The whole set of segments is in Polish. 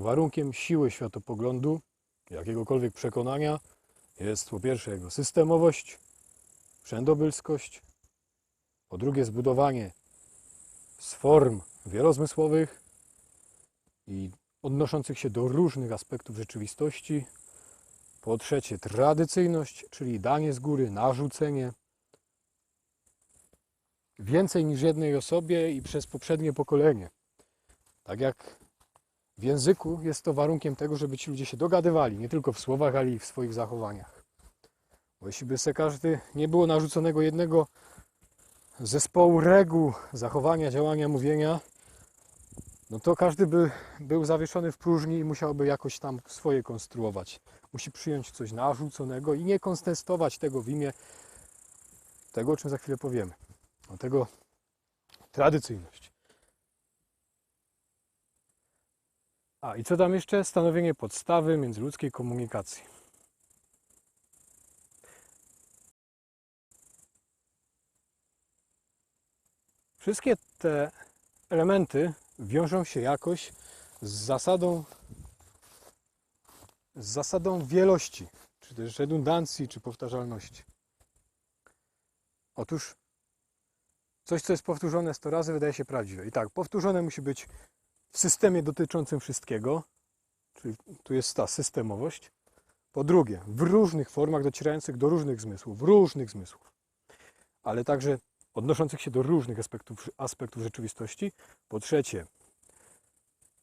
warunkiem siły światopoglądu, jakiegokolwiek przekonania, jest po pierwsze jego systemowość, wszędobylskość, po drugie zbudowanie z form wielozmysłowych i odnoszących się do różnych aspektów rzeczywistości, po trzecie tradycyjność, czyli danie z góry, narzucenie, więcej niż jednej osobie i przez poprzednie pokolenie. Tak jak w języku jest to warunkiem tego, żeby ci ludzie się dogadywali, nie tylko w słowach, ale i w swoich zachowaniach. Bo jeśli by se każdy nie było narzuconego jednego zespołu reguł zachowania, działania, mówienia, no to każdy by był zawieszony w próżni i musiałby jakoś tam swoje konstruować. Musi przyjąć coś narzuconego i nie kontestować tego w imię tego, o czym za chwilę powiemy. O tego tradycyjność. A i co tam jeszcze? Stanowienie podstawy międzyludzkiej komunikacji. Wszystkie te elementy wiążą się jakoś z zasadą z zasadą wielości, czy też redundancji, czy powtarzalności. Otóż coś, co jest powtórzone 100 razy, wydaje się prawdziwe. I tak, powtórzone musi być w systemie dotyczącym wszystkiego, czyli tu jest ta systemowość. Po drugie, w różnych formach docierających do różnych zmysłów, różnych zmysłów, ale także odnoszących się do różnych aspektów, aspektów rzeczywistości. Po trzecie,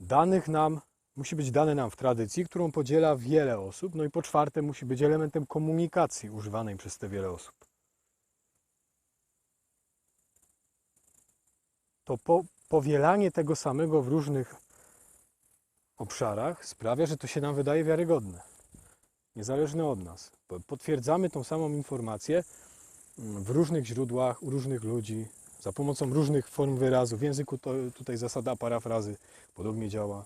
danych nam, musi być dane nam w tradycji, którą podziela wiele osób. No i po czwarte, musi być elementem komunikacji używanej przez te wiele osób. To po, powielanie tego samego w różnych obszarach sprawia, że to się nam wydaje wiarygodne, niezależne od nas. Po- Potwierdzamy tą samą informację mm, w różnych źródłach, u różnych ludzi, za pomocą różnych form wyrazu. W języku to tutaj zasada parafrazy podobnie działa.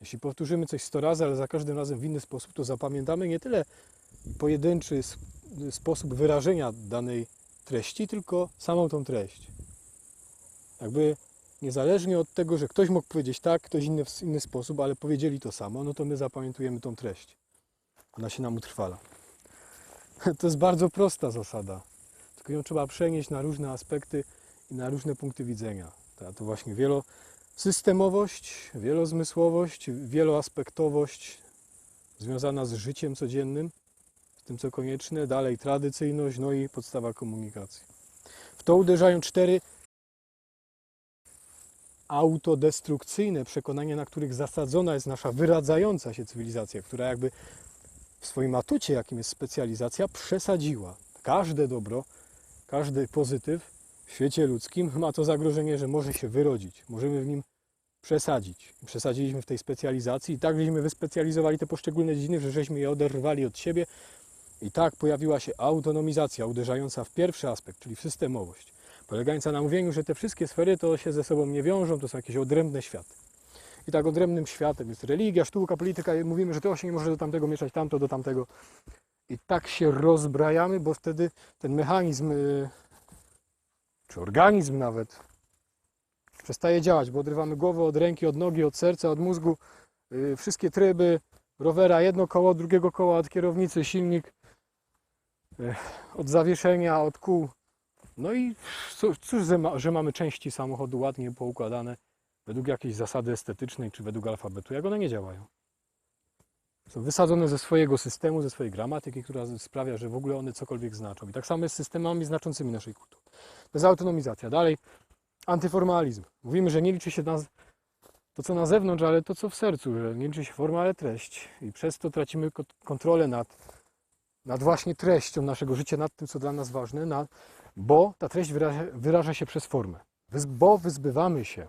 Jeśli powtórzymy coś 100 razy, ale za każdym razem w inny sposób, to zapamiętamy nie tyle pojedynczy sposób wyrażenia danej treści, tylko samą tą treść. Jakby niezależnie od tego, że ktoś mógł powiedzieć tak, ktoś inny w inny sposób, ale powiedzieli to samo, no to my zapamiętujemy tą treść. Ona się nam utrwala. To jest bardzo prosta zasada, tylko ją trzeba przenieść na różne aspekty i na różne punkty widzenia. To właśnie wielosystemowość, wielozmysłowość, wieloaspektowość związana z życiem codziennym, z tym co konieczne, dalej tradycyjność, no i podstawa komunikacji. W to uderzają cztery autodestrukcyjne przekonania, na których zasadzona jest nasza wyradzająca się cywilizacja, która jakby w swoim atucie, jakim jest specjalizacja, przesadziła. Każde dobro, każdy pozytyw w świecie ludzkim ma to zagrożenie, że może się wyrodzić. Możemy w nim przesadzić. Przesadziliśmy w tej specjalizacji i tak żeśmy wyspecjalizowali te poszczególne dziedziny, że żeśmy je oderwali od siebie i tak pojawiła się autonomizacja uderzająca w pierwszy aspekt, czyli w systemowość polegająca na mówieniu, że te wszystkie sfery to się ze sobą nie wiążą, to są jakieś odrębne światy. I tak odrębnym światem jest religia, sztuka, polityka i mówimy, że to się nie może do tamtego mieszać, tamto do tamtego. I tak się rozbrajamy, bo wtedy ten mechanizm, y, czy organizm nawet, przestaje działać, bo odrywamy głowę od ręki, od nogi, od serca, od mózgu, y, wszystkie tryby rowera, jedno koło, drugiego koła, od kierownicy, silnik, y, od zawieszenia, od kół, no i cóż, że, ma, że mamy części samochodu ładnie poukładane według jakiejś zasady estetycznej czy według alfabetu, jak one nie działają. Są wysadzone ze swojego systemu, ze swojej gramatyki, która sprawia, że w ogóle one cokolwiek znaczą. I tak samo jest z systemami znaczącymi naszej kultury. To jest autonomizacja. Dalej, antyformalizm. Mówimy, że nie liczy się nas to, co na zewnątrz, ale to, co w sercu, że nie liczy się forma, ale treść. I przez to tracimy ko- kontrolę nad, nad właśnie treścią naszego życia, nad tym, co dla nas ważne, nad, bo ta treść wyraża, wyraża się przez formę. Bo wyzbywamy się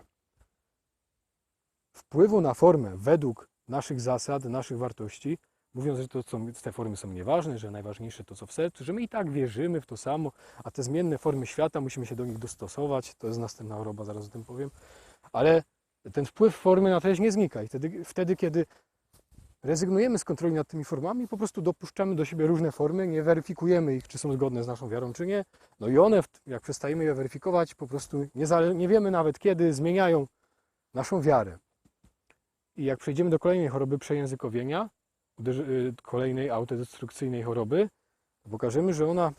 wpływu na formę według naszych zasad, naszych wartości, mówiąc, że to, co, te formy są nieważne, że najważniejsze to, co w sercu, że my i tak wierzymy w to samo, a te zmienne formy świata musimy się do nich dostosować. To jest następna choroba, zaraz o tym powiem. Ale ten wpływ formy na treść nie znika i wtedy, wtedy kiedy rezygnujemy z kontroli nad tymi formami, po prostu dopuszczamy do siebie różne formy, nie weryfikujemy ich, czy są zgodne z naszą wiarą, czy nie. No i one, jak przestajemy je weryfikować, po prostu nie, nie wiemy nawet kiedy zmieniają naszą wiarę. I jak przejdziemy do kolejnej choroby przejęzykowienia, y, kolejnej autodestrukcyjnej choroby, to pokażemy, że ona,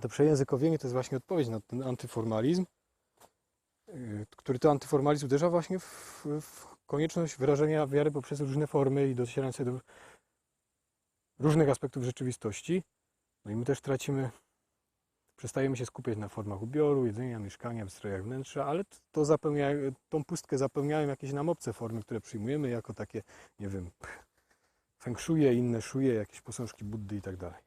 to przejęzykowienie to jest właśnie odpowiedź na ten antyformalizm, y, który to antyformalizm uderza właśnie w, w konieczność wyrażenia wiary poprzez różne formy i docierania do różnych aspektów rzeczywistości. No i my też tracimy, przestajemy się skupiać na formach ubioru, jedzenia, mieszkania, w strojach wnętrza, ale to zapełnia, tą pustkę zapełniają jakieś nam obce formy, które przyjmujemy jako takie, nie wiem, feng inne szuje, jakieś posążki Buddy i tak dalej.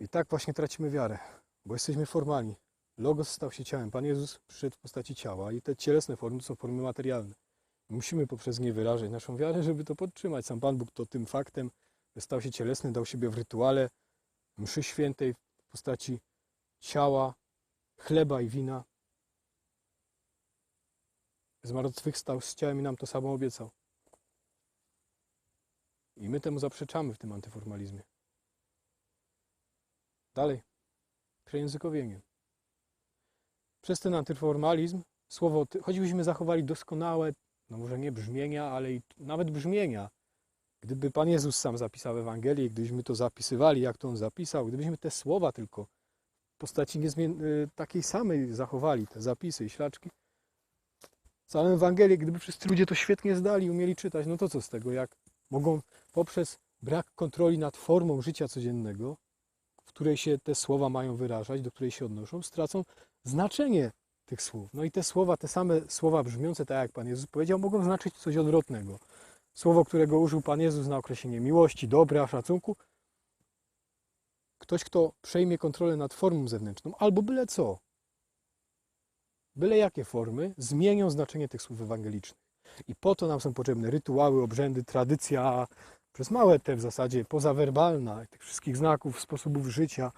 I tak właśnie tracimy wiarę, bo jesteśmy formalni. Logos stał się ciałem. Pan Jezus przyszedł w postaci ciała i te cielesne formy to są formy materialne. Musimy poprzez nie wyrażać naszą wiarę, żeby to podtrzymać. Sam Pan Bóg to tym faktem, że stał się cielesny, dał siebie w rytuale mszy świętej w postaci ciała, chleba i wina. Zmartwychwstał z ciałem i nam to samo obiecał. I my temu zaprzeczamy w tym antyformalizmie. Dalej. Przejęzykowienie. Przez ten antyformalizm słowo, choćbyśmy zachowali doskonałe, no może nie brzmienia, ale i nawet brzmienia. Gdyby Pan Jezus sam zapisał Ewangelię, gdybyśmy to zapisywali, jak to On zapisał, gdybyśmy te słowa tylko w postaci y, takiej samej zachowali, te zapisy i ślaczki, całą Ewangelię, gdyby wszyscy ludzie to świetnie zdali, umieli czytać, no to co z tego, jak mogą poprzez brak kontroli nad formą życia codziennego, w której się te słowa mają wyrażać, do której się odnoszą, stracą znaczenie tych słów. No i te słowa, te same słowa brzmiące tak jak Pan Jezus powiedział, mogą znaczyć coś odwrotnego. Słowo, którego użył Pan Jezus na określenie miłości, dobra, szacunku. Ktoś, kto przejmie kontrolę nad formą zewnętrzną, albo byle co, byle jakie formy, zmienią znaczenie tych słów ewangelicznych. I po to nam są potrzebne rytuały, obrzędy, tradycja, przez małe te w zasadzie pozawerbalna, tych wszystkich znaków, sposobów życia,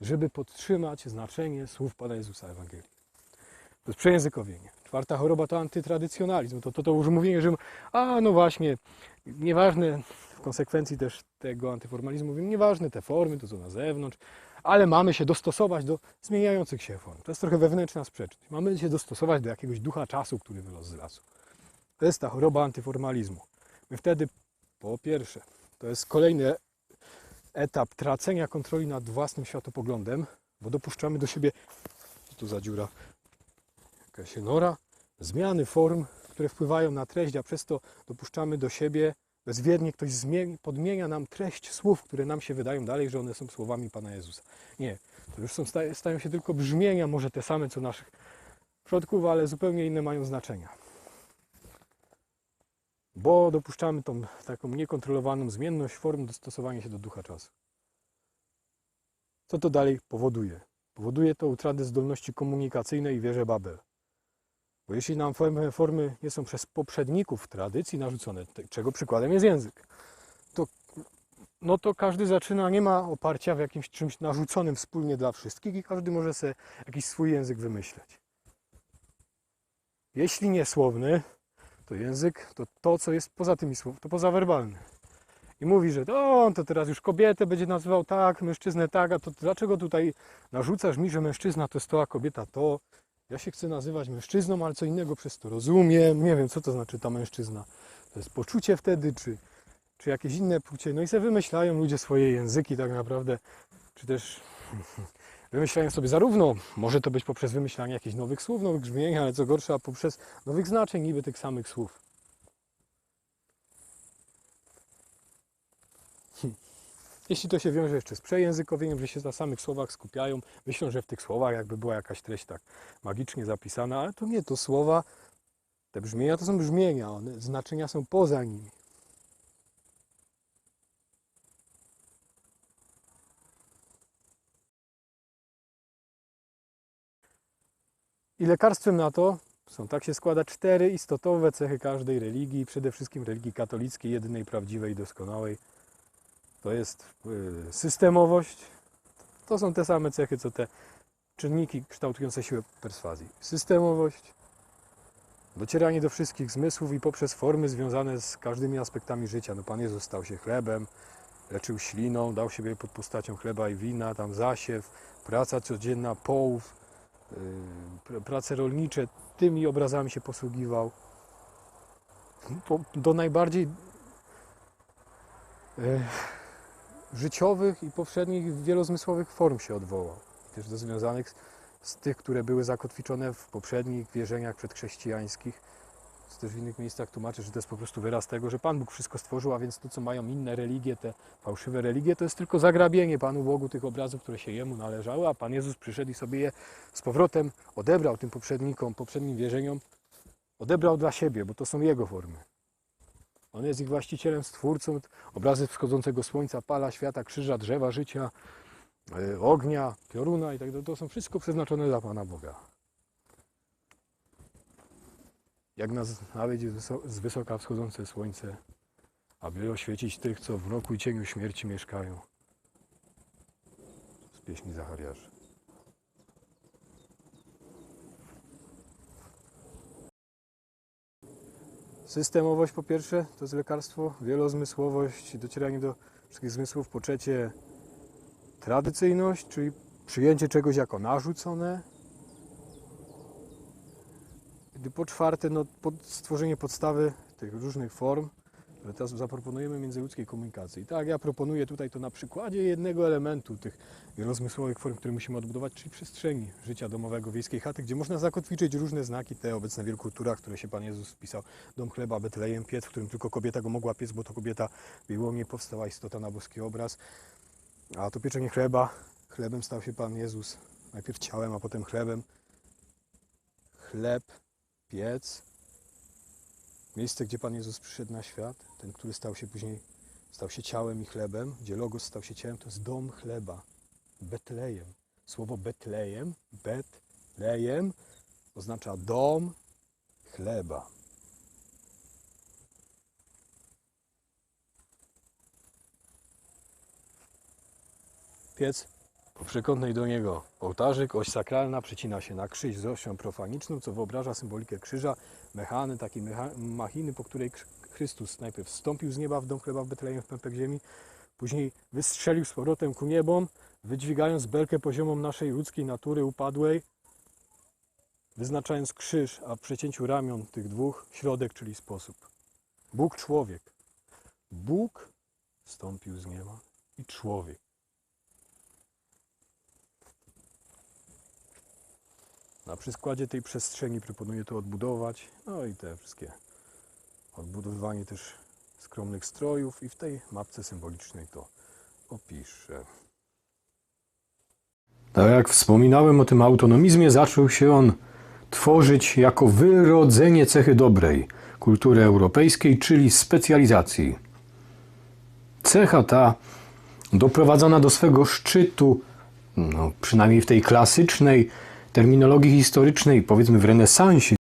żeby podtrzymać znaczenie słów Pana Jezusa Ewangelii. To jest przejęzykowienie. Czwarta choroba to antytradycjonalizm. To, to, to już mówienie, że a no właśnie, nieważne w konsekwencji też tego antyformalizmu, nieważne te formy, to co na zewnątrz, ale mamy się dostosować do zmieniających się form. To jest trochę wewnętrzna sprzeczność. Mamy się dostosować do jakiegoś ducha czasu, który wylazł z lasu. To jest ta choroba antyformalizmu. My wtedy, po pierwsze, to jest kolejny etap tracenia kontroli nad własnym światopoglądem, bo dopuszczamy do siebie, co tu za dziura, jakaś nora, zmiany form, które wpływają na treść, a przez to dopuszczamy do siebie, bezwiednie ktoś zmieni, podmienia nam treść słów, które nam się wydają dalej, że one są słowami Pana Jezusa. Nie, to już są, sta- stają się tylko brzmienia, może te same co naszych przodków, ale zupełnie inne mają znaczenia. Bo dopuszczamy tą taką niekontrolowaną zmienność form dostosowania się do ducha czasu. Co to dalej powoduje? Powoduje to utratę zdolności komunikacyjnej i wierzę Babel. Bo jeśli nam formy, formy nie są przez poprzedników tradycji narzucone, czego przykładem jest język, to, no to każdy zaczyna, nie ma oparcia w jakimś czymś narzuconym wspólnie dla wszystkich i każdy może sobie jakiś swój język wymyśleć. Jeśli nie słowny, to język to to, co jest poza tymi słowami, to pozawerbalne. I mówi, że o, on to teraz już kobietę będzie nazywał tak, mężczyznę tak, a to dlaczego tutaj narzucasz mi, że mężczyzna to jest to, a kobieta to? Ja się chcę nazywać mężczyzną, ale co innego przez to rozumiem. Nie wiem, co to znaczy ta mężczyzna. To jest poczucie wtedy, czy, czy jakieś inne płcie. No i sobie wymyślają ludzie swoje języki tak naprawdę, czy też wymyślają sobie zarówno, może to być poprzez wymyślanie jakichś nowych słów, nowych brzmień, ale co gorsza, poprzez nowych znaczeń niby tych samych słów. Hm. Jeśli to się wiąże jeszcze z przejęzykowieniem, że się na samych słowach skupiają, myślą, że w tych słowach jakby była jakaś treść tak magicznie zapisana, ale to nie, to słowa, te brzmienia to są brzmienia, one, znaczenia są poza nimi. I lekarstwem na to są, tak się składa, cztery istotowe cechy każdej religii, przede wszystkim religii katolickiej, jedynej prawdziwej, doskonałej. To jest y, systemowość, to są te same cechy, co te czynniki kształtujące siłę perswazji. Systemowość, docieranie do wszystkich zmysłów i poprzez formy związane z każdymi aspektami życia. No Pan Jezus stał się chlebem, leczył śliną, dał siebie pod postacią chleba i wina, tam zasiew, praca codzienna, połów, prace rolnicze, tymi obrazami się posługiwał. po, do najbardziej e, życiowych i poprzednich wielozmysłowych form się odwołał. Też do związanych z, z tych, które były zakotwiczone w poprzednich wierzeniach przedchrześcijańskich. Też w innych miejscach tłumaczy, że to jest po prostu wyraz tego, że Pan Bóg wszystko stworzył, a więc to, co mają inne religie, te fałszywe religie, to jest tylko zagrabienie Panu Bogu tych obrazów, które się Jemu należały, a Pan Jezus przyszedł i sobie je z powrotem odebrał tym poprzednikom, poprzednim wierzeniom, odebrał dla siebie, bo to są Jego formy. On jest ich właścicielem, stwórcą. Obrazy wschodzącego słońca, pala, świata, krzyża, drzewa, życia, e, ognia, pioruna i tak dalej. To są wszystko przeznaczone dla Pana Boga. Jak nas nawiedzie z wysoka wschodzące słońce, aby oświecić tych, co w mroku i cieniu śmierci mieszkają. Z pieśni Zachariasza. Systemowość po pierwsze, to jest lekarstwo, wielozmysłowość, docieranie do wszystkich zmysłów. Po trzecie, tradycyjność, czyli przyjęcie czegoś jako narzucone. Gdy po czwarte, no, pod, stworzenie podstawy tych różnych form, które teraz zaproponujemy międzyludzkiej komunikacji. Tak, ja proponuję tutaj to na przykładzie jednego elementu tych wielozmysłowych form, które musimy odbudować, czyli przestrzeni życia domowego, wiejskiej chaty, gdzie można zakotwiczyć różne znaki, te obecne w wielu kulturach, które się Pan Jezus wpisał. Dom chleba, Betlejem, piec, w którym tylko kobieta go mogła piec, bo to kobieta w jej łonie powstała istota na boski obraz. A to pieczenie chleba, chlebem stał się Pan Jezus, najpierw ciałem, a potem chlebem. Chleb, piec, miejsce, gdzie Pan Jezus przyszedł na świat, ten, który stał się później, stał się ciałem i chlebem, gdzie Logos stał się ciałem, to jest dom chleba, Betlejem. Słowo Betlejem, Betlejem oznacza dom chleba. Piec przekątnej do niego ołtarzyk, oś sakralna przecina się na krzyż z osią profaniczną, co wyobraża symbolikę krzyża, mechany, takiej mecha, machiny, po której Chr- Chrystus najpierw wstąpił z nieba w dom chleba w Betlejem w pępek ziemi, później wystrzelił z powrotem ku niebom, wydźwigając belkę poziomą naszej ludzkiej natury upadłej, wyznaczając krzyż, a w przecięciu ramion tych dwóch środek, czyli sposób. Bóg człowiek. Bóg wstąpił z nieba i człowiek. Na przykładzie tej przestrzeni proponuję to odbudować. No i te wszystkie odbudowywanie też skromnych strojów i w tej mapce symbolicznej to opiszę. Tak jak wspominałem o tym autonomizmie, zaczął się on tworzyć jako wyrodzenie cechy dobrej kultury europejskiej, czyli specjalizacji. Cecha ta doprowadzona do swego szczytu, no, przynajmniej w tej klasycznej terminologii historycznej, powiedzmy w renesansie,